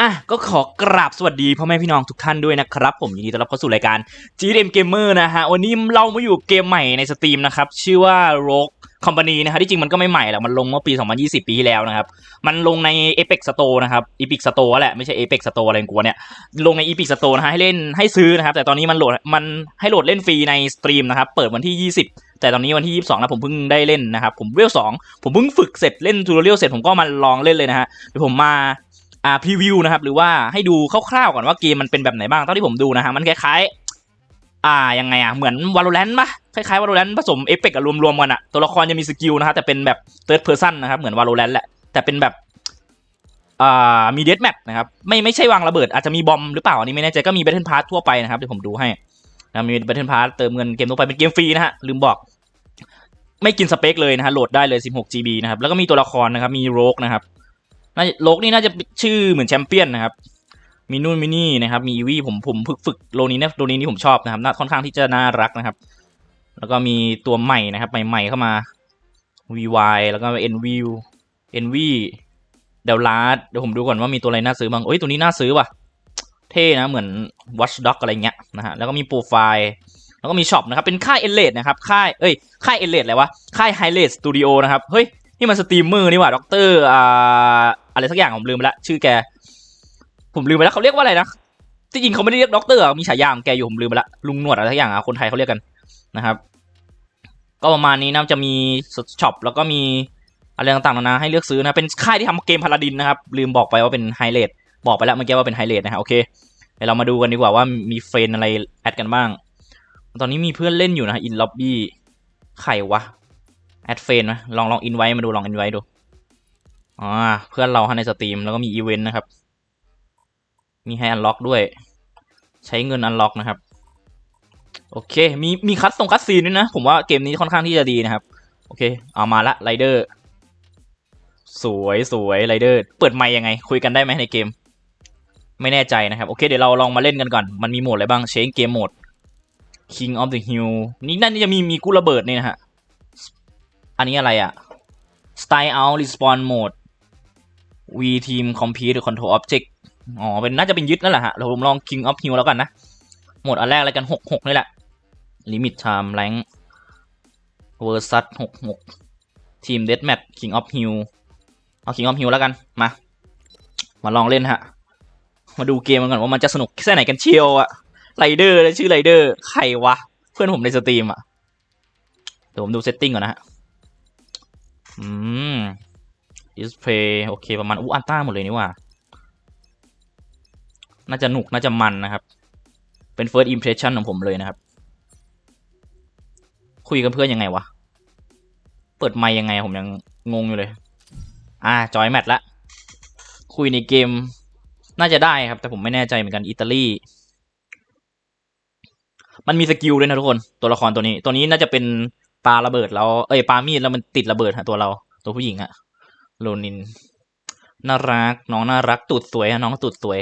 อะก็ขอกราบสวัสดีพ่อแม่พี่น้องทุกท่านด้วยนะครับ ผมยินดีต้อนรับเข้าสู่รายการ GM Gamer นะฮะ วันนี้เรามาอยู่เกมใหม่ในสตรีมนะครับ ชื่อว่า Rogue Company นะฮะที่จริงมันก็ไม่ใหม่หรอกมันลงเมื่อปี 2020 ปีที่แล้วนะครับ มันลงใน Apex Store นะครับ Epic Store แหละไม่ใช่ Apex Store อะไรกูวเนี่ย ลงใน Epic Store นะฮะให้เล่นให้ซื้อนะครับ แต่ตอนนี้มันโหลดมันให้โหลดเล่นฟรีในสตรีมนะครับเปิดวันที่ 20แต่ตอนนี้วันที่ 22นะผมเพิ่งได้เล่นนะครับ ผมเวล2ผมเพิ่งฝึกเสร็จเล่นทูเรียลเสร็จผมก็มาลองเล่นเลยนะฮะเดี๋ยวผมมา อ่าพรีวิวนะครับหรือว่าให้ดูคร่าวๆก่อนว่าเกมมันเป็นแบบไหนบ้างเท่าที่ผมดูนะฮะมันคล้ายๆ อ่ายังไงอะเหมือน Valorant ปะคล้ายๆ Valorant ผสม Apex กับรวมๆกันอะตัวละครจะมีสกิลนะฮะแต่เป็นแบบ third person นะครับเหมือน Valorant แหละแต่เป็นแบบอ่ามี death map นะครับไม่ไม่ใช่วางระเบิดอาจจะมีบอมหรือเปล่าอันนี้ไม่แน่ใจก็มี battle pass ทั่วไปนะครับเดี๋ยวผมดูให้นะมี battle pass เติมเงินเกมทั่วไปเป็นเกมฟรีนะฮะลืมบอกไม่กินสเปคเลยนะฮะโหลดได้เลย 16 GB นะครับแล้วก็มีตัวละครนะครับมีโรกนะครับ น่าโลกนี่น่าจะชื่อเหมือนแชมเปี้ยนนะครับ มีนู่นมีนี่นะครับ มีอีวีผมผมฝึกฝึกโลนี้นะโลนี้นี่ผมชอบนะครับน่าค่อนข้างที่จะน่ารักนะครับ แล้วก็มีตัวใหม่นะครับ ใหม่ๆเข้ามา VY แล้วก็ NV NV เดลลาร์เดี๋ยวผมดูก่อนว่ามีตัวอะไรน่าซื้อบ้างเอ้ยตัวนี้น่าซื้อว่ะ เท่นะเหมือน Watch Dog อะไรเงี้ยนะฮะแล้วก็มีโปรไฟล์แล้วก็มีช็อปนะครับ เป็นค่ายเอเลดนะครับ ค่ายเอ้ย ค่ายเอเลดอะไรวะ ค่ายไฮเลดสตูดิโอนะครับ เฮ้ย นี่มันสตรีมเมอร์นี่หว่าด็อกเตอร์อ่า อะไรสักอย่างผมลืมไปละชื่อแก ผมลืมไปแล้วเขาเรียกว่าอะไรนะที่จริงเขาไม่ได้เรียกด็อกเตอร์มีฉายาของแกอยู่ผมลืมไปละลุงหนวดอะไรสักอย่างอะคนไทยเขาเรียกกันนะครับ ก็ประมาณนี้นะจะมีช็อปแล้วก็มีอะไรต่างๆนานาให้เลือกซื้อนะเป็นค่ายที่ทำเกมพาราดินนะครับลืมบอกไปว่าเป็นไฮเลดบอกไปแล้วเมื่อกี้ว่าเป็นไฮเลดนะฮะโอเคเดี๋ยวเรามาดูกันดีกว่าว่ามีเฟรนอะไรแอดกันบ้าง ตอนนี้มีเพื่อนเล่นอยู่นะอินล็อบบี้ใครวะแอดเฟรนไหมลองลองอินไว้มาดูลองอินไว้ดู อ๋อเพื่อนเราในสตรีมแล้วก็มีอีเวนต์นะครับ มีให้อันล็อกด้วย ใช้เงินอันล็อกนะครับ โอเค มีมีคัดส่งคัดซีนด้วยนะ ผมว่าเกมนี้ค่อนข้างที่จะดีนะครับ โอเค เอามาละไรเดอร์สวยสวยไรเดอร์เปิดไมค์ยังไง คุยกันได้ไหมในเกม ไม่แน่ใจนะครับ โอเค เดี๋ยวเราลองมาเล่นกันก่อน มันมีโหมดอะไรบ้างเชงเกมโหมด King of the Hill นี่นั่นจะมีมีกู้ระเบิดนี่นะฮะ อันนี้อะไรอะ Style out respawn mode V team compete control object อ๋อ เป็นน่าจะเป็นยึดนั่นแหละฮะ เราลอง King of Hill แล้วกันนะโหมดอันแรกอะไรกันหกหกนี่แหละ Limit time rank versus หกหก Team deathmatch King of Hill เอา King of Hill แล้วกัน มา มาลองเล่นฮะ มาดูเกมกันก่อนว่ามันจะสนุกแค่ไหนกันเชียวอะไรเดอร์ชื่อไรเดอร์ใครวะ เพื่อนผมในสตรีมอะเดี๋ยวผมดูเซตติ้งก่อนนะฮะ อืม display โอเคประมาณอู้อันต้าหมดเลยนี่ว่า น่าจะหนุกน่าจะมันนะครับ เป็น first impression ของผมเลยนะครับ คุยกับเพื่อนยังไงวะ เปิดไมค์ยังไงผมยังงงอยู่เลย อ่าจอยแมทละ คุยในเกม น่าจะได้ครับ แต่ผมไม่แน่ใจเหมือนกันอิตาลีมันมีสกิลด้วยนะทุกคนตัวละครตัวนี้ ตัวนี้น่าจะเป็นปลาระเบิดแล้วเอ้ยปลามีดแล้วมันติดระเบิดฮะตัวเราตัวผู้หญิงอะ โลนิน น่ารัก น้องน่ารัก ตูดสวยอะน้องตูดสวย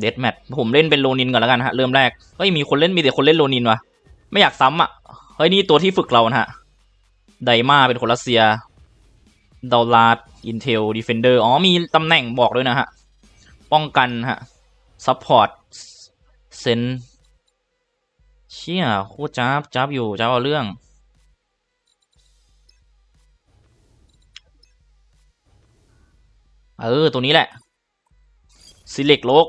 เดดแมทผมเล่นเป็นโลนินก่อนแล้วกันฮะ เริ่มแรก เฮ้ย มีคนเล่นมีแต่คนเล่นโลนินวะไม่อยากซ้ำอะ เฮ้ย นี่ตัวที่ฝึกเรานะฮะ ไดมาเป็นคนรัสเซียดอลลาร์อินเทลดีเฟนเดอร์ อ๋อ มีตำแหน่งบอกด้วยนะฮะ ป้องกันฮะ ซัพพอร์ต เซน เชี่ยโคตรจ้าบจ้าบอยู่จ้าบเอาเรื่อง เออตัวนี้แหละซิเล็กโลก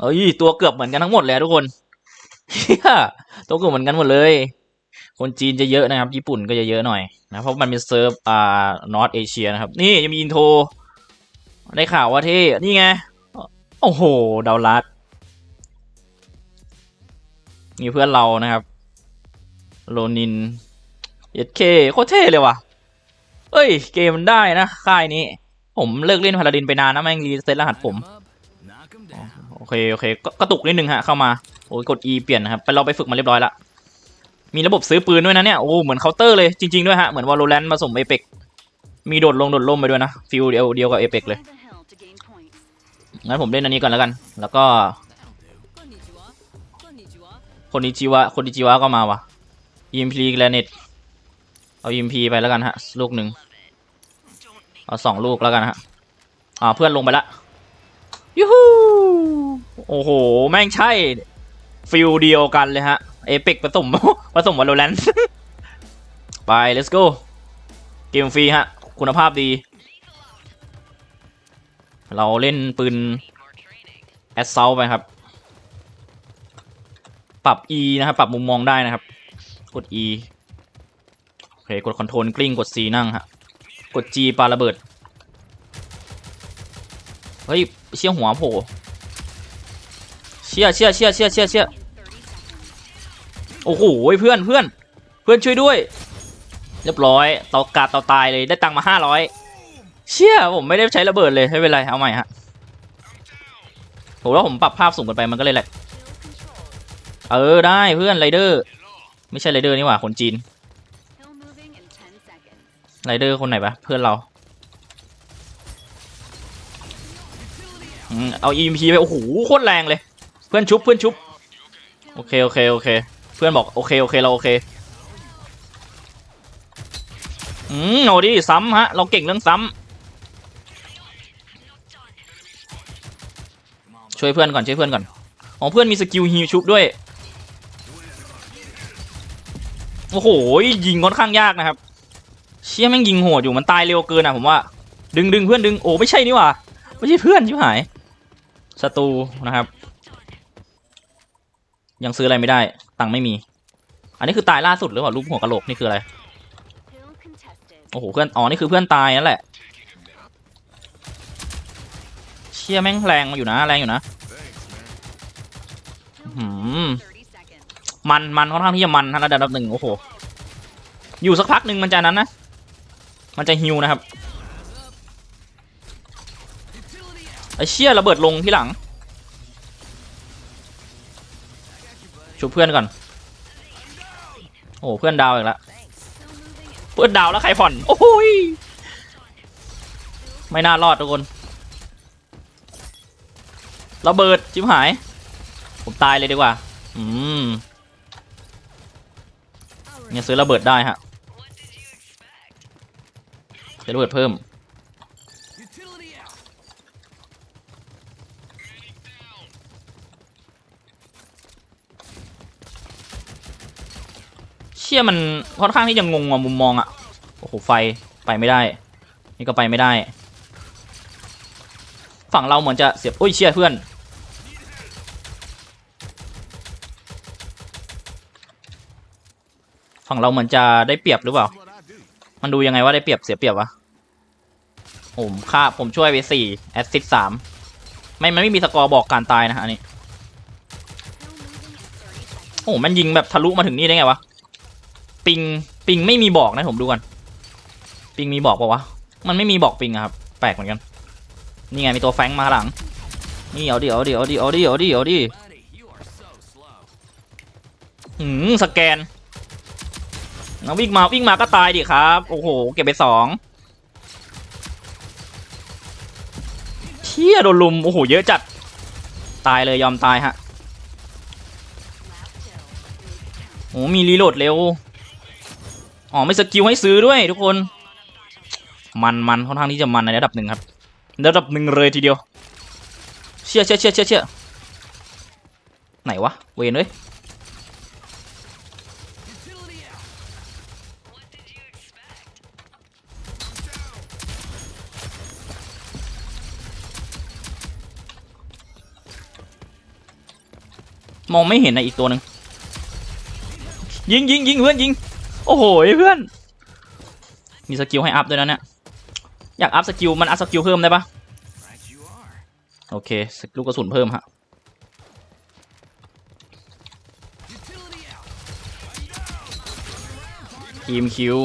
เอ้ยตัวเกือบเหมือนกันทั้งหมดเลยอะทุกคนตัวเกือบเหมือนกันหมดเลย คนจีนจะเยอะนะครับ ญี่ปุ่นก็จะเยอะหน่อยนะเพราะมันเป็นเซิร์ฟอ่านอตเอเชียนะครับ นี่ยังมีอินโทรได้ข่าวว่าเท่นี่ไง โอ้โหดาวลัดมีเพื่อนเรานะครับโลนินเอเคโคตรเท่เลยว่ะ เอ้ย เกมมันได้นะ ค่ายนี้ ผมเลิกเล่นพาราดินไปนานนะแม่งรีเซ็ตรหัสผมโอเคโอเคก็กระตุกนิดนึงฮะเข้ามาโอ้ยกด E เปลี่ยนครับไปเราไปฝึกมาเรียบร้อยละมีระบบซื้อปืนด้วยนะเนี่ยโอ้เหมือนเคาน์เตอร์เลยจริงๆด้วยฮะเหมือนวอลโลแรนต์ผสมเอเปกมีโดดลงโดดล่มไปด้วยนะฟิลเดียวเดียวกับเอเปกเลยงั้นผมเล่นอันนี้ก่อนแล้วกัน แล้วก็คนนิจิวะคนนิจิวะก็มาวะ EMP Granite เอา EMP ไปแล้วกันฮะลูกหนึ่ง เอาสองลูกแล้วกันฮะอ่าเพื่อนลงไปละยูฮูโอ้โห แม่งใช่ ฟิลเดียวกันเลยฮะ เอพิกผสมผสมวอลเลนไป let's go เกมฟรีฮะ คุณภาพดี เราเล่นปืน a s s a u l t ไปครับ ปรับ E นะครับ ปรับมุมมองได้นะครับ กด E โอเค กด Control กลิ้ง กด C นั่งฮะ กด G ปาระเบิด เฮ้ย เชี่ยหัวโผล่เชี่ยเชี่ยเชี่ยเชี่ยเชี่ยเชี่ยโอ้โหเพื่อนเพื่อนเพื่อนช่วยด้วย เรียบร้อยเตากาดเตาตายเลยได้ตังค์มาห้าร้อยเชี่ยผมไม่ได้ใช้ระเบิดเลยไม่เป็นไรเอาใหม่ฮะโหแล้วผมปรับภาพสูงกันไปมันก็เลยแหละ เออได้เพื่อนไรเดอร์ ไม่ใช่ไรเดอร์นี่หว่าคนจีน ไรเดอร์คนไหนปะเพื่อนเราอืมเอา EMP ไปโอ้โหโคตรแรงเลย เพื่อนชุบเพื่อนชุบโอเคโอเคโอเค เพื่อนบอกโอเคโอเคเราโอเคอืมเอาดิซ้ำฮะ เราเก่งเรื่องซ้ำช่วยเพื่อนก่อนช่วยเพื่อนก่อนขอ๋อเพื่อนมีสกิลฮีลชุบด้วยโอ้โหยิงค่อนข้างยากนะครับ เชี่ยแม่งยิงโหดอยู่มันตายเร็วเกินอะผมว่า ดึงดึงเพื่อนดึงโอ้ไม่ใช่นี่หว่าไม่ใช่เพื่อนชิบหายศัตรูนะครับ ยังซื้ออะไรไม่ได้ ตังค์ไม่มี อันนี้คือตายล่าสุดหรือเปล่ารูปหัวกะโหลกนี่คืออะไรโอ้โหเพื่อนอ๋อนี่คือเพื่อนตายนั่นแหละ เชี่ยแม่งแรงมาอยู่นะแรงอยู่นะมันมันค่อนข้างที่จะมันฮะระดับหนึ่งโอ้โหอยู่สักพักหนึ่งมันจะนั้นนะ มันจะฮิวนะครับไอเชี่ยระเบิดลงที่หลังชุบเพื่อนก่อน โอ้เพื่อนดาวอีกแล้วเพื่อนดาวแล้วใครผ่อน โอ้โหยไม่น่ารอดทุกคนระเบิดชิบหาย ผมตายเลยดีกว่า อืมเนี่ยซื้อระเบิดได้ฮะ ซื้ระเบิดเพิ่ม เชี่ยมันค่อนข้างที่จะงงว่ะมุมมองอะโอ้โห ไฟไปไม่ได้ นี่ก็ไปไม่ได้ ฝั่งเราเหมือนจะเสียบโอ้ยเชี่ยเพื่อนฝั่งเราเหมือนจะได้เปรียบหรือเปล่า มันดูยังไงว่าได้เปรียบเสียเปรียบวะผมค่าผมช่วยไปสี่แอสซิสสามไม่มันไม่มีสกอร์บอกการตายนะฮะอันนี้โอ้โหมันยิงแบบทะลุมาถึงนี่ได้ไงวะปิงปิงไม่มีบอกนะผมดูก่อนปิงมีบอกปะวะมันไม่มีบอกปิงครับแปลกเหมือนกันนี่ไงมีตัวแฟงมาข้างหลังนี่เอาดิเอาดิเอาดิเอาดิเอาดิเอาดิหืมสแกน แล้ววิ่งมาวิ่งมาก็ตายดิครับ โอ้โห เก็บไปสองเชี่ยโดนลุม โอ้โห เยอะจัด ตายเลยยอมตายฮะ โอ้มีรีโหลดเร็ว อ๋อ ไม่สกิลให้ซื้อด้วยทุกคน มันมันค่อนข้างที่จะมันในระดับหนึ่งครับ ระดับหนึ่งเลยทีเดียว เชี่ยเชี่ยเชี่ยเชี่ยเชี่ยไหนวะ เวนเว้ย มองไม่เห็นนะอีกตัวหนึ่งยิงยิงยิงเพื่อนยิง โอ้โหเพื่อน มีสกิลให้อัพด้วยนะเนี่ย อยากอัพสกิลมันอัพสกิลเพิ่มได้ปะโอเคลูกกระสุนเพิ่มฮะทีมคิว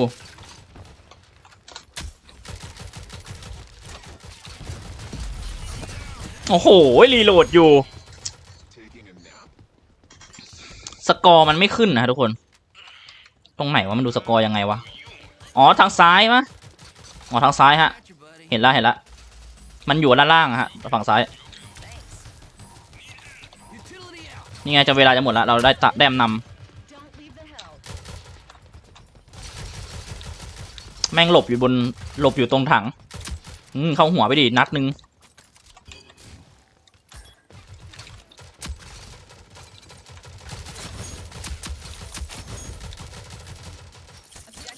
โอ้โหรีโหลดอยู่ สกอร์มันไม่ขึ้นนะทุกคน ตรงไหนวะมันดูสกอร์ยังไงวะ อ๋อทางซ้ายมะอ๋อทางซ้ายฮะ เห็นละเห็นละ มันอยู่ด้านล่างฮะฝั่งซ้าย นี่ไงจะเวลาจะหมดละเราได้ตะแต้มนำแม่งหลบอยู่บนหลบอยู่ตรงถัง อืมเข้าหัวไปดินัดหนึ่ง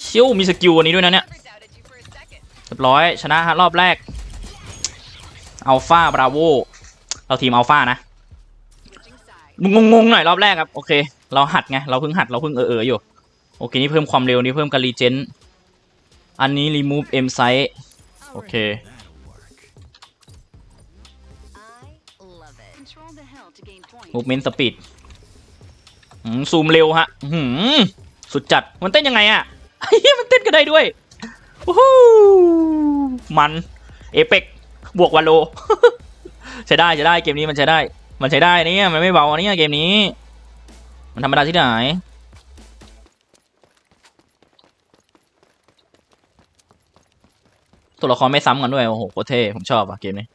ชิวมีสกิลอันนี้ด้วยนะเนี่ยเรียบร้อยชนะฮะรอบแรกอัลฟาบราโวเราทีมอัลฟานะ Switching sides. งงๆหน่อยรอบแรกครับ โอเค เราหัดไง เราเพิ่งหัดเราเพิ่งเออเออๆอยู่ โอเค นี่เพิ่มความเร็วนี่เพิ่มการรีเจนอันนี้ remove m size โอเค I love it. Control the hill to gain points. movement speed อืมซูมเร็วฮะสุดจัด มันเต้นยังไงอะ เฮ้ยมันเต้นกันได้ด้วยโอ้โหมันเอเปกบวกวาโล ใช้ได้ใช้ได้เกมนี้มันใช้ได้ มันใช้ได้เนี่ยมันไม่เบาเนี่ยเกมนี้ มันธรรมดาที่ไหนตัวละครไม่ซ้ำกันด้วย โอ้โหโคตรเท่ผมชอบอะเกมนี้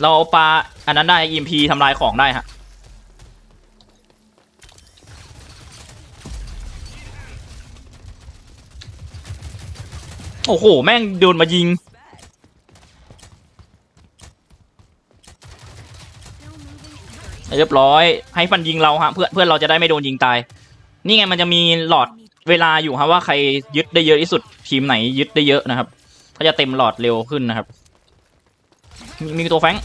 เราเอาปลาอันนั้นได้ EMP ทำลายของได้ฮะ โอ้โห แม่งโดนมายิง เรียบร้อย ให้ฟันยิงเราฮะเพื่อนเพื่อนเราจะได้ไม่โดนยิงตาย นี่ไงมันจะมีหลอดเวลาอยู่ฮะว่าใครยึดได้เยอะที่สุดทีมไหนยึดได้เยอะนะครับก็จะเต็มหลอดเร็วขึ้นนะครับมีมีตัวแฟง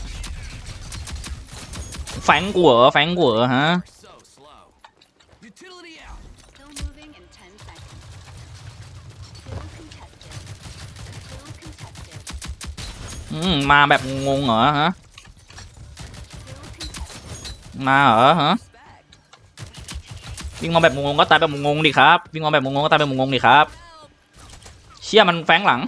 แฟงกัวแฟงกัวฮะ มาแบบงงเหรอฮะ มาเหรอฮะ วิ่งมาแบบงงก็ตายแบบงงดิครับ วิ่งมาแบบงงก็ตายแบบงงดิครับ เชี่ยมันแฝงหลัง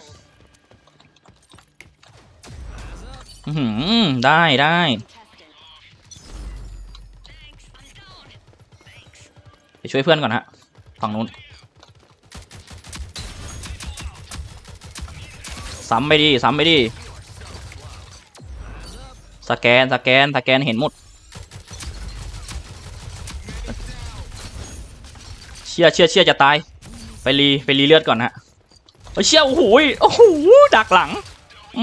อือหือได้ได้ไปช่วยเพื่อนก่อนฮะฝั่งนู้นซ้ำไปดิซ้ำไปดิ สแกนสแกนสแกนเห็นหมด เชี่ยเชี่ยเชี่ยจะตาย ไปรีไปรีเลือดก่อนฮะเฮ้ยเชี่ยโอ้โหโอ้โหดักหลัง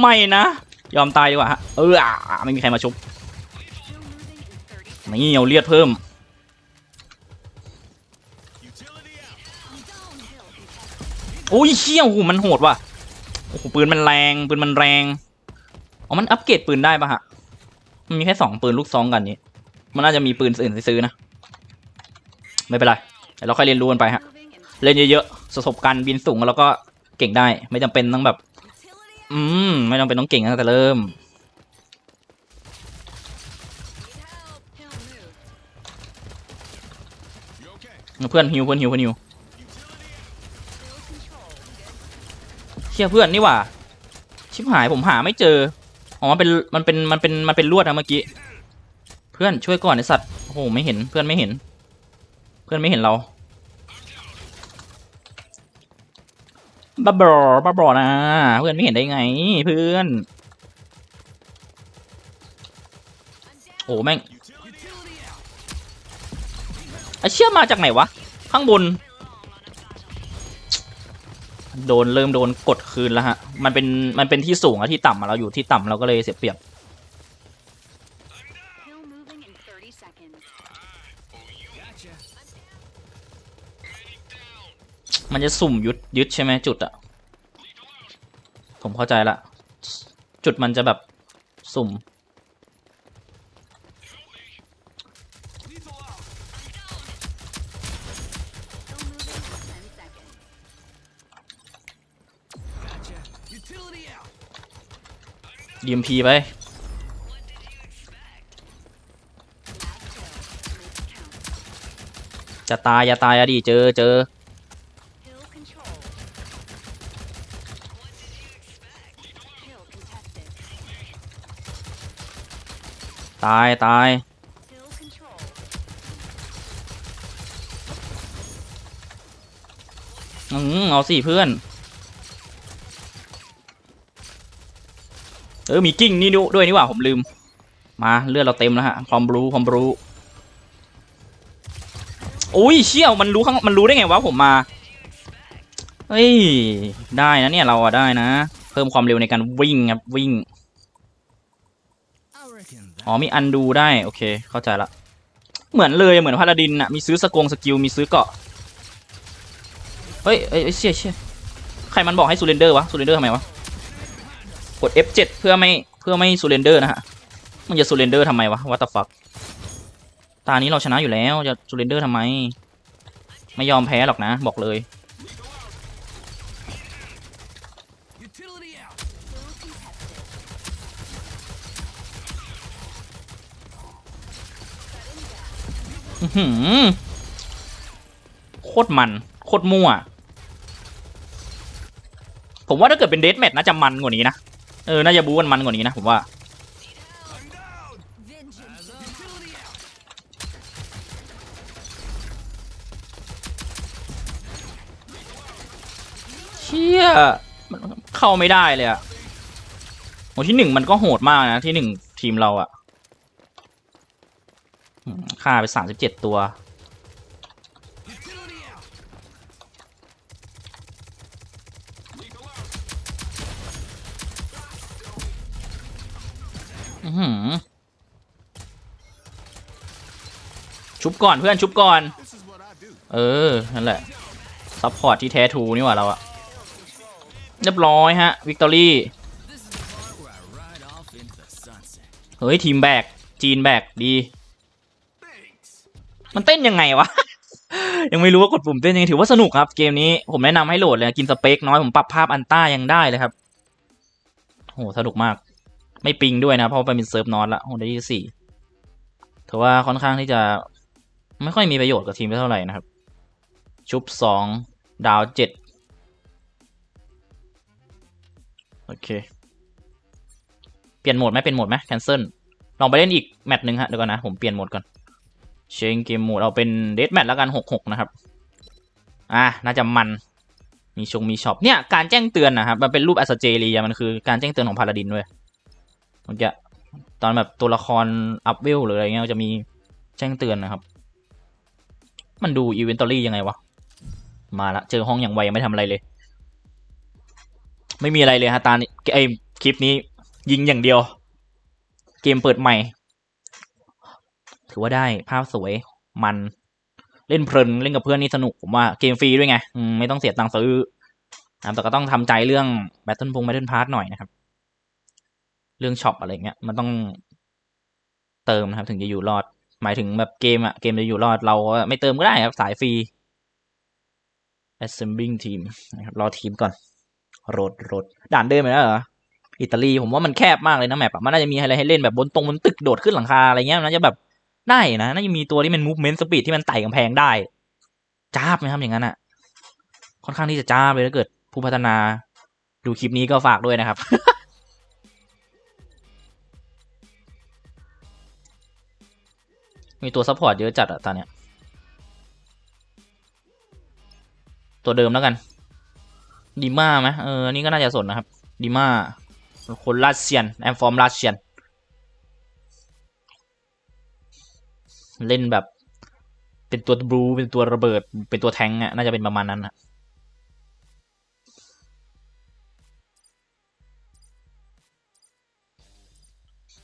ไม่นะ ยอมตายดีกว่าฮะ เอออะไม่มีใครมาชุบนี่เอาเลือดเพิ่มโอ้ยเชี่ยโอ้โหมันโหดว่ะโอ้โหปืนมันแรงปืนมันแรงอ๋อมันอัปเกรดปืนได้ปะฮะ มันมีแค่สองปืนลูกซองกันนี้ มันน่าจะมีปืนอื่นซื้อนะ ไม่เป็นไรเดี๋ยวเราค่อยเรียนรู้กันไปฮะ เล่นเยอะๆประสบการณ์บินสูงแล้วก็เก่งได้ ไม่จำเป็นต้องแบบ อืม ไม่จำเป็นต้องเก่งตั้งแต่เริ่ม เพื่อนฮิวเพื่อนฮิวเพื่อนฮิวเชี่ยเพื่อนนี่ว่า ชิบหายผมหาไม่เจอ อ๋อมันเป็นมันเป็นมันเป็นมันเป็นลวดนะเมื่อกี้ เพื่อนช่วยก่อนไอสัตว์โอ้โหไม่เห็นเพื่อนไม่เห็น เพื่อนไม่เห็นเราบ้าบอบ้าบอนะ เพื่อนไม่เห็นได้ไง เพื่อน โอ้แม่งไอเชี่ยมาจากไหนวะ ข้างบน โดนเริ่มโดนกดคืนแล้วฮะ มันเป็นมันเป็นที่สูงอะที่ต่ำอะเราอยู่ที่ต่ำเราก็เลยเสียเปรียบ Hill moving in 30 seconds. มันจะสุ่มยึดยึดใช่ไหมจุดอะผมเข้าใจละ จุดมันจะแบบสุ่ม ดีมพีไป จะตายอย่าตายอะดิเจอเจอตาย ตาย อืมเอาสิเพื่อน เออมีกิ้งนี่ดูด้วยนี่หว่าผมลืม มาเลือดเราเต็มแล้วฮะความรู้ความรู้โอ้ยเชี่ยวมันรู้ข้างมันรู้ได้ไงวะผมมาเฮ้ยได้นะเนี่ยเราอะได้นะ เพิ่มความเร็วในการวิ่งครับวิ่งอ๋อมีอันดูได้โอเคเข้าใจละเหมือนเลยเหมือนพาลาดินอะมีซื้อสกงสกิลมีซื้อเกาะเฮ้ยเอ้ยเอ้ยเชี่ยเชี่ยใครมันบอกให้ซูเรนเดอร์วะซูเรนเดอร์ทำไมวะ กด F7 เพื่อไม่เพื่อไม่ซูเรนเดอร์นะฮะ มันจะซูเรนเดอร์ทำไมวะวัตฟักตานี้เราชนะอยู่แล้วจะซูเรนเดอร์ทำไม ไม่ยอมแพ้หรอกนะ บอกเลย Utility out. Full contested. อื้อหือโคตรมัน โคตรมั่ว ผมว่าถ้าเกิดเป็นเดทแมทน่าจะมันกว่านี้นะ เออ น่าจะบู๊กันมันกว่านี้นะผมว่า เชี่ยมันเข้าไม่ได้เลยอะโหที่หนึ่งมันก็โหดมากนะ ที่หนึ่งทีมเราอะฆ่าไปสามสิบเจ็ดตัว ชุบก่อนเพื่อนชุบก่อน เออ นั่นแหละ ซัพพอร์ตที่แท้ทูนี่หว่าเราอะเรียบร้อยฮะ วิกตอรี่ เฮ้ย ทีมแบก จีนแบก ดี มันเต้นยังไงวะ ยังไม่รู้ว่ากดปุ่มเต้นยังไงถือว่าสนุกครับ เกมนี้ผมแนะนำให้โหลดเลย กินสเปคน้อย ผมปรับภาพอันต้ายังได้เลยครับโหสนุกมาก ไม่ปิงด้วยนะ เพราะว่าเป็นเซิร์ฟนอนละโหได้ที่สี่ถือว่าค่อนข้างที่จะ ไม่ค่อยมีประโยชน์กับทีมเท่าไหร่นะครับ ชุบสองดาวเจ็ดโอเค เปลี่ยนโหมดไหมเป็นโหมดไหมแคนเซิลลองไปเล่นอีกแมตช์หนึ่งฮะเดี๋ยวก่อนนะ ผมเปลี่ยนโหมดก่อนเชงเกมโหมดเอาเป็นเด a แมทแล้วกันหกหกนะครับ อะน่าจะมันมีชงมีช็อปเนี่ยการแจ้งเตือนนะครับมันเป็นรูปอัสเจรียมันคือการแจ้งเตือนของพาลาดินด้วยเมื่อกี้ตอนแบบตัวละครอัพเวลหรืออะไรเงี้ยมันจะมีแจ้งเตือนนะครับ มันดูอีเวนตอรี่ยังไงวะ มาละเจอห้องอย่างไวยังไม่ทำอะไรเลย ไม่มีอะไรเลยฮะตาไอคลิปนี้ ยิงอย่างเดียว เกมเปิดใหม่ ถือว่าได้ภาพสวยมันเล่นเพลินเล่นกับเพื่อนนี่สนุกผมว่าเกมฟรีด้วยไงไม่ต้องเสียตังค์ซื้อนะแต่ก็ต้องทำใจเรื่องแบตเทิลพงแบตเทิลพาร์ทหน่อยนะครับ เรื่องช็อปอะไรเงี้ยมันต้องเติมนะครับถึงจะอยู่รอด หมายถึงแบบเกมอะเกมจะอยู่รอดเราไม่เติมก็ได้ครับ สายฟรี assembling team นะครับรอทีมก่อนรดโรดด่านเดิมไปแล้วเหรออิตาลีผมว่ามันแคบมากเลยนะแมปมันน่าจะมีอะไรให้เล่นแบบบนตรงบนตึกโดดขึ้นหลังคาอะไรเงี้ยนน่าจะแบบได้นะน่าจะมีตัวที่มัน movement speed ที่มันไต่กำแพงได้จ้าบไหมครับอย่างนั้นอะค่อนข้างที่จะจ้าบเลยถ้าเกิดผู้พัฒนา ดูคลิปนี้ก็ฝากด้วยนะครับ มีตัวซัพพอร์ตเยอะจัดอะตอนเนี้ย ตัวเดิมแล้วกัน ดีมาไหมเอออันนี่ก็น่าจะสนนะครับ ดีมาคนรัสเซียน แอมฟอร์มรัสเซียน เล่นแบบ เป็นตัวบลู เป็นตัวระเบิด เป็นตัวแทงอะน่าจะเป็นประมาณนั้นนะ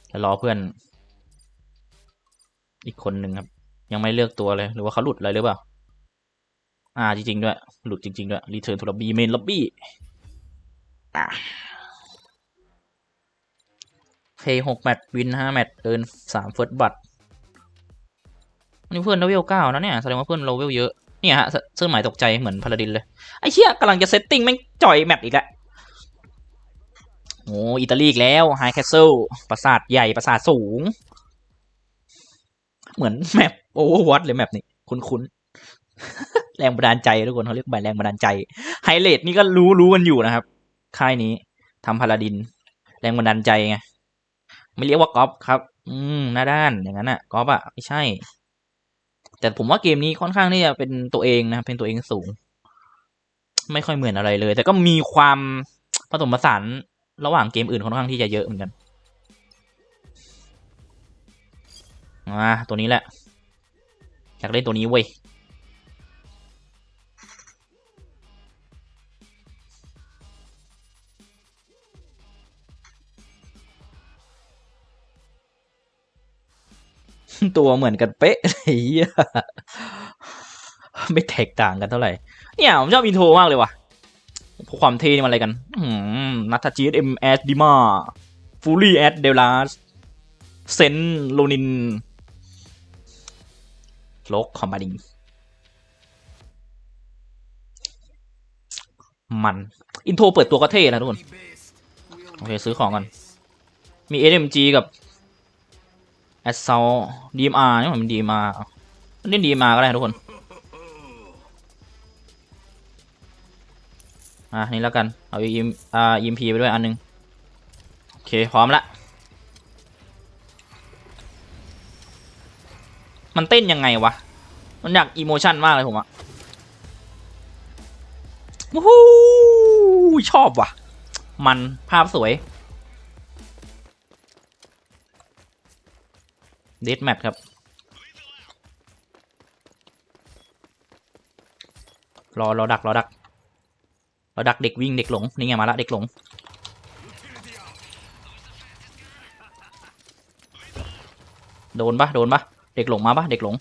แล้วรอเพื่อน อีกคนหนึ่งครับ ยังไม่เลือกตัวเลย หรือว่าเขาหลุดอะไรหรือเปล่า อ่าจริงๆด้วย หลุดจริงๆด้วยรีเทิร์นทูล็อบบี้เมนล็อบบี้อะเพย์หกแมตช์วินห้าแมตช์เอินสามเฟิร์สบัตอันนี้เพื่อนเลเวลเก้านะเนี่ยแสดงว่าเพื่อนเลเวลเยอะเนี่ยฮะเสื้อหมายตกใจเหมือนพาราดินเลย ไอ้เชี่ยกำลังจะเซตติ้งแม่งจ่อยแมปอีกแล้วโอ้อิตาลีอีกแล้วไฮแคสเซิลปราสาทใหญ่ปราสาทสูง เหมือนแมปโอเวอร์วอตเลยแมปนี้คุ้นๆ แรงบันดาลใจทุกคนเขาเรียกใบแรงบันดาลใจไฮเลทนี่ก็รู้รู้กันอยู่นะครับ ค่ายนี้ทำพาราดิน แรงบันดาลใจไงไม่เรียกว่าก๊อปครับ อืมหน้าด้านอย่างนั้นอะก๊อปอะไม่ใช่ แต่ผมว่าเกมนี้ค่อนข้างที่จะเป็นตัวเองนะเป็นตัวเองสูง ไม่ค่อยเหมือนอะไรเลย แต่ก็มีความผสมผสานระหว่างเกมอื่นค่อนข้างที่จะเยอะเหมือนกัน มาตัวนี้แหละ อยากเล่นตัวนี้เว้ยตัวเหมือนกันเป๊ะเลยไม่แตกต่างกันเท่าไหร่ เนี่ย ผมชอบอินโทรมากเลยว่ะความเท่นี่มันอะไรกันนัทจีเอ็มแอสดิมาฟูลี่แอสเดลัสเซนโลนิน โลกคอมบาดิงมัน อินโทรเปิดตัวก็เท่นะทุกคน โอเค ซื้อของก่อนมี SMG กับ Assault DMR นี่มันเป็น DMR เล่น DMR ก็ได้ทุกคน อะ นี่แล้วกัน เอา EM อ่า EMP ไปด้วยอันหนึง โอเค พร้อมละ มันเต้นยังไงวะ มันอยากอีโมชันมากเลยผมอะวู้ฮู้ชอบว่ะ มันภาพสวย เดดแมทครับ รอรอดัก รอดัก รอดักเด็กวิ่งเด็กหลง นี่ไงมาละเด็กหลงโดนปะโดนปะ เด็กหลงมาปะเด็กหลง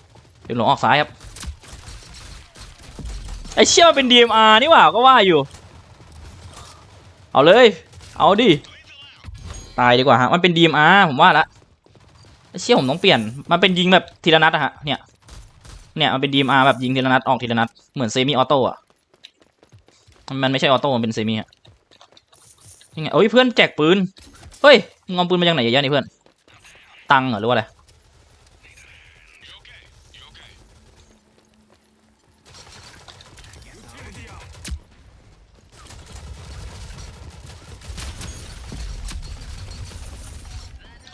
เด็กหลงออกซ้ายครับ ไอเชี่ยมันเป็น DMR นี่หว่าก็ว่าอยู่ เอาเลย เอาดิ ตายดีกว่าฮะ มันเป็น DMR ผมว่าละไอเชี่ยผมต้องเปลี่ยน มันเป็นยิงแบบทีละนัดอะฮะ เนี่ย เนี่ยมันเป็น DMR แบบยิงทีละนัดออกทีละนัด เหมือนเซมิออโต้อะมันไม่ใช่ออโต้ มันเป็นเซมิอะยังไงเอ้ยเพื่อนแจกปืน เฮ้ยมึงเอาปืนมาจากไหนเยอะแยะนี่เพื่อน ตังเหรอหรือว่าอะไร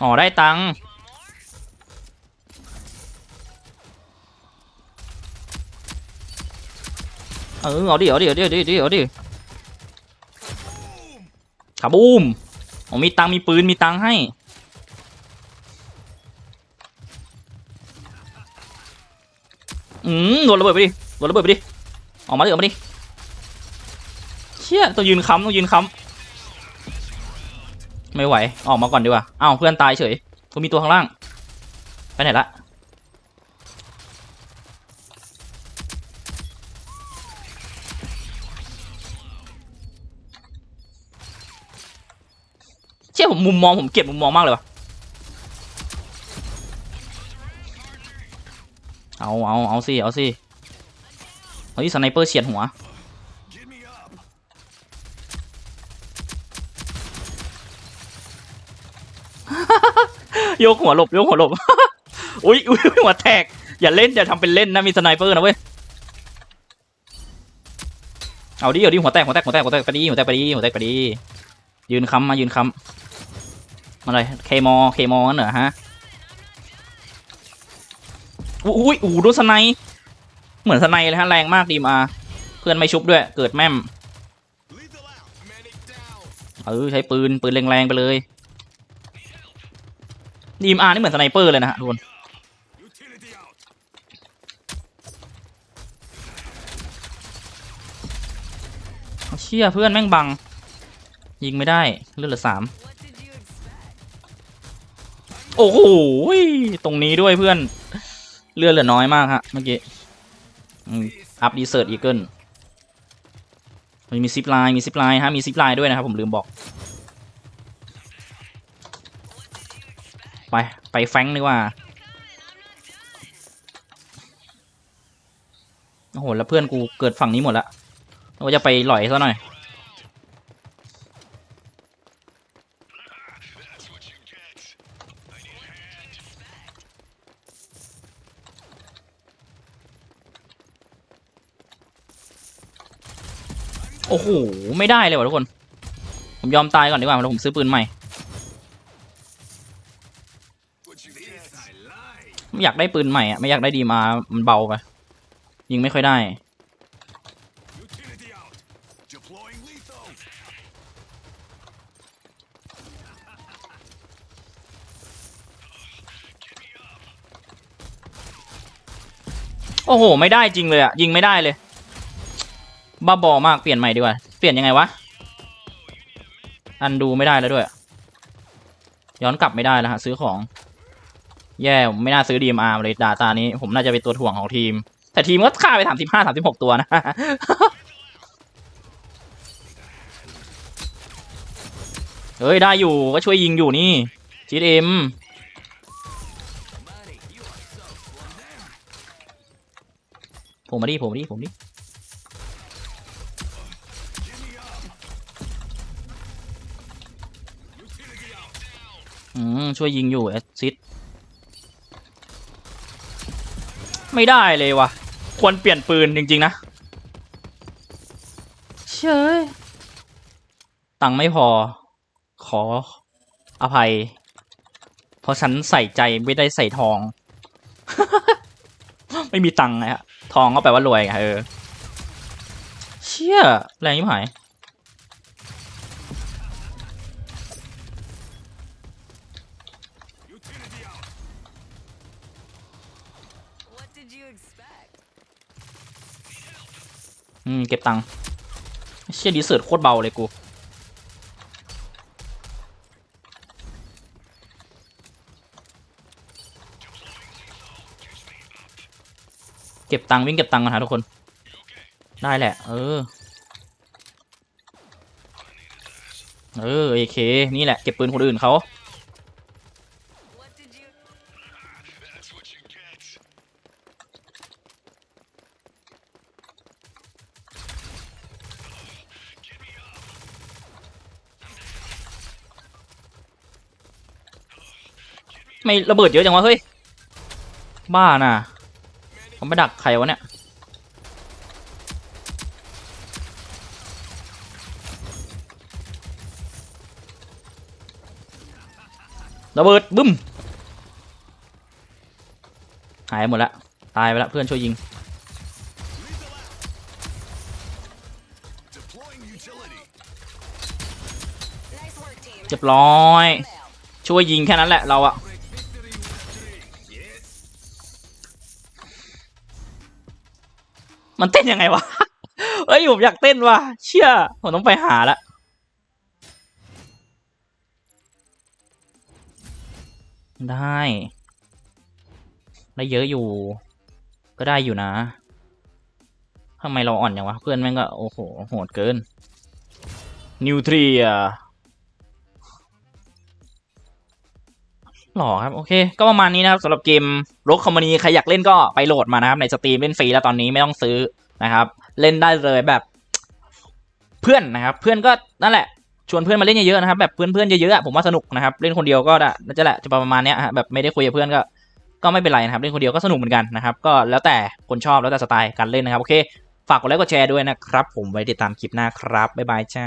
อ๋อได้ตังค์เออเอาดิเอาดิเอาดิเอาดิเอาดิเอาดิขาบูมผมมีตังมีปืนมีตังให้ อืมโดนระเบิดไปดิโดนระเบิดไปดิ ออกมาดิออกมาดิ เชี่ยต้องยืนค้ำต้องยืนค้ำ ไม่ไหว ออกมาก่อนดีกว่าอ้าวเพื่อนตายเฉยกูมีตัวข้างล่าง ไปไหนละ เชี่ยผมมุมมองผมเก็บมุมมองมากเลยวะเอาเอาเอาสิเอาสิเอาที่สไนเปอร์เฉียดหัว โยกหัวหลบโยกหัวหลบ อุ้ยอุ้ยหัวแตก อย่าเล่นอย่าทำเป็นเล่นนะมีสไนเปอร์นะเว้ย เอาดิเอาดิหัวแตกหัวแตกหัวแตกหัวแตกไปดิหัวแตกไปดิหัวแตกไปดิยืนค้ำมายืนค้ำอะไรเคมอเคมอนั่นเหรอฮะอุ้ยอู้ดูสไนเหมือนสไนเลยฮะแรงมากดีมาเพื่อนไม่ชุบด้วย เกิดแม่มเออใช้ปืนปืนแรงๆไปเลย ดีมอาร์นี่เหมือนสไนเปอร์เลยนะฮะทุกคนเชี่ยเพื่อนแม่งบัง ยิงไม่ได้เลือดเหลือสามโอ้โหตรงนี้ด้วยเพื่อน เลือดเหลือน้อยมากฮะเมื่อกี้อัพดีเซิร์ตอีเกิลมีซิปไลน์มีซิปไลน์ฮะมีซิปไลน์ด้วยนะครับผมลืมบอก ไป ไปแฟงดีกว่า โอ้โห แล้วเพื่อนกูเกิดฝั่งนี้หมดละเราจะไปหล่อยซะหน่อย โอ้โห ไม่ได้เลยว่ะทุกคน ผมยอมตายก่อนดีกว่าแล้วผมซื้อปืนใหม่ ไม่ อยากได้ปืนใหม่อะไม่อยากได้ดีมา มันเบาไป ยิงไม่ค่อยได้ โอ้โห ไม่ได้จริงเลยอะยิงไม่ได้เลย บ้าบอมาก เปลี่ยนใหม่ดีกว่า เปลี่ยนยังไงวะ อันดูไม่ได้แล้วด้วย ย้อนกลับไม่ได้แล้วฮะ ซื้อของ แย่ผมไม่น่าซื้อ DMR มาร์เลยดาตานี้ ผมน่าจะเป็นตัวถ่วงของทีม แต่ทีมก็ฆ่าไปสามสิบห้าสามสิบหกตัวนะ เฮ้ย ได้อยู่ก็ช่วยยิงอยู่นี่จีเอ็มผมมาดิผมมาดิผมดิอืมช่วยยิงอยู่แอซิด ไม่ได้เลยวะควรเปลี่ยนปืนจริง ๆ นะ เชยตังค์ไม่พอ ขออภัย เพราะฉันใส่ใจไม่ได้ใส่ทอง ไม่มีตังค์นะฮะ ทองก็แปลว่ารวยไงเออ เชี่ยแรงยิ่งหาย เก็บตังค์เชี่ยดีเสิร์ตโคตรเบาเลยกูเก็บตังค์วิ่งเก็บตังค์กันหาทุกคน ได้แหละ เออ เออเอเคนี่แหละ เก็บปืนคนอื่นเขา ไม่ระเบิดเยอะจังวะเฮ้ย บ้าน่ะเขาไปดักใครวะเนี่ย ระเบิดบึ้ม หายหมดละ ตายไปละเพื่อนช่วยยิงเรียบร้อย ช่วยยิงแค่นั้นแหละเราอะ มันเต้นยังไงวะ เอ้ยผมอยากเต้นว่ะ เชี่ยผมต้องไปหาละ ได้ ได้เยอะอยู่ ก็ได้อยู่นะทำไมเราอ่อนอย่างวะ เพื่อนแม่งก็ โอ้โห โหดเกิน นิวทรีอะ หรอครับโอเคก็ประมาณนี้นะครับสำหรับเกมรกคอมมานีใครอยากเล่นก็ไปโหลดมานะครับในสตรีมเล่นฟรีแล้วตอนนี้ไม่ต้องซื้อนะครับ เล่นได้เลยแบบเพื่อนนะครับ เพื่อนก็นั่นแหละชวนเพื่อนมาเล่นเยอะๆนะครับแบบเพื่อนๆเยอะๆผมว่าสนุกนะครับเล่นคนเดียวก็ได้น่าจะแหละจะประมาณเนี้ยฮะแบบไม่ได้คุยกับเพื่อนก็ก็ไม่เป็นไรนะครับเล่นคนเดียวก็สนุกเหมือนกันนะครับก็แล้วแต่คนชอบแล้วแต่สไตล์การเล่นนะครับโอเค ฝากกดไลค์กดแชร์ด้วยนะครับ ผมไว้ติดตามคลิปหน้าครับบ๊ายบายจ้า